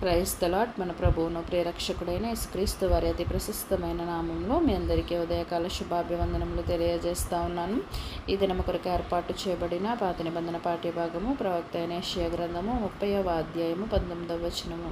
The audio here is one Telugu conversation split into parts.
క్రైస్తలాట్ మన ప్రభువును ప్రేరక్షకుడైన యేసుక్రీస్తు వారి అతి ప్రశస్తమైన నామంలో మీ అందరికీ ఉదయకాల శుభాభివందనములు తెలియజేస్తా ఉన్నాను. ఈ దినము కొరకు ఏర్పాటు చేయబడిన పాత నిబంధన పాఠ్యభాగము ప్రవక్త అయిన ఏషియా గ్రంథము ముప్పైవ అధ్యాయము పంతొమ్మిదవ వచనము.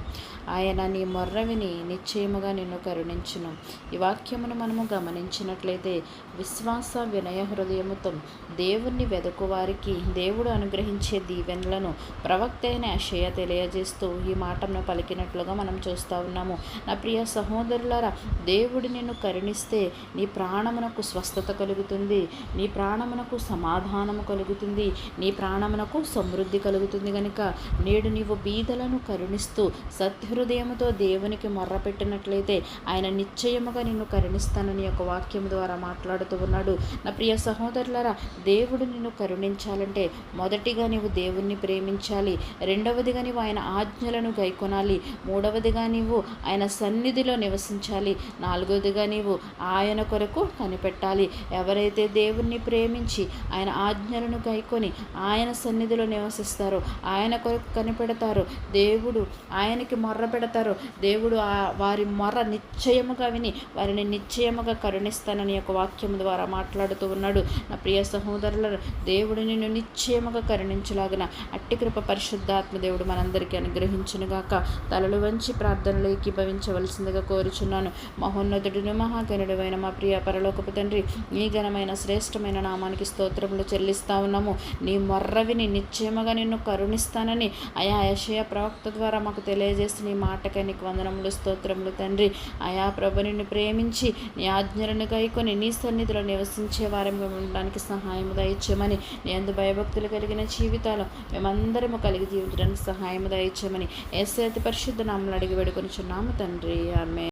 ఆయన నీ మొర్రవిని నిశ్చయముగా నిన్ను కరుణించును. ఈ వాక్యమును మనము గమనించినట్లయితే విశ్వాస వినయ హృదయముతో దేవుణ్ణి వెదకు వారికి దేవుడు అనుగ్రహించే దీవెనలను ప్రవక్త అయిన ఏషియా తెలియజేస్తూ ఈ మాటను పలికినట్లుగా మనం చూస్తూ ఉన్నాము. నా ప్రియ సహోదరులారా దేవుడు నిన్ను కరుణిస్తే నీ ప్రాణమునకు స్వస్థత కలుగుతుంది నీ ప్రాణమునకు సమాధానము కలుగుతుంది నీ ప్రాణమునకు సమృద్ధి కలుగుతుంది కనుక నేడు నీవు బీదలను కరుణిస్తూ సత్హృదయముతో దేవునికి మొర్రపెట్టినట్లయితే ఆయన నిశ్చయముగా నిన్ను కరుణిస్తానని ఒక వాక్యం ద్వారా మాట్లాడుతూ ఉన్నాడు. నా ప్రియ సహోదరులారా దేవుడు నిన్ను కరుణించాలంటే మొదటిగా నీవు దేవుణ్ణి ప్రేమించాలి. రెండవదిగా నీవు ఆయన ఆజ్ఞలను గైకొనాలి. మూడవదిగా నీవు ఆయన సన్నిధిలో నివసించాలి. నాలుగవదిగా నీవు ఆయన కొరకు కనిపెట్టాలి. ఎవరైతే దేవుణ్ణి ప్రేమించి ఆయన ఆజ్ఞలను గైకొని ఆయన సన్నిధిలో నివసిస్తారో ఆయన కొరకు కనిపెడతారో దేవుడు ఆయనకి మొర్ర పెడతారో దేవుడు ఆ వారి మొర్ర నిశ్చయముగా విని వారిని నిశ్చయముగా కరుణిస్తానని ఒక వాక్యం ద్వారా మాట్లాడుతూ ఉన్నాడు. నా ప్రియ సహోదరులను దేవుడు నిన్ను నిశ్చయముగా కరుణించలాగిన అట్టి కృప పరిశుద్ధాత్మ దేవుడు మనందరికీ అనుగ్రహించునుగాక. తలలు వంచి ప్రార్థనలు ఏకీభవించవలసిందిగా కోరుచున్నాను. మహోన్నతుడిని మహాగణుడైన మా ప్రియ పరలోకపు తండ్రి నీ ఘనమైన శ్రేష్టమైన నామానికి స్తోత్రములు చెల్లిస్తా ఉన్నాము. నీ మొర్రవిని నిశ్చయముగా నిన్ను కరుణిస్తానని అయా యశయ ప్రవక్త ద్వారా మాకు తెలియజేసి నీ మాటకై నీకు వందనములు స్తోత్రములు తండ్రి. అయా ప్రభు నిన్ను ప్రేమించి నీ ఆజ్ఞలను కైకొని నీ సన్నిధిలో నివసించే వారం ఉండడానికి సహాయం దయచేయమని నీ అందు భయభక్తులు కలిగిన జీవితాలు మేమందరము కలిగి జీవించడానికి సహాయం దయచేయమని ఎస్ పరిశుద్ధ నామలు అడిగి వేడుకొని చున్నాము తండ్రి. ఆమె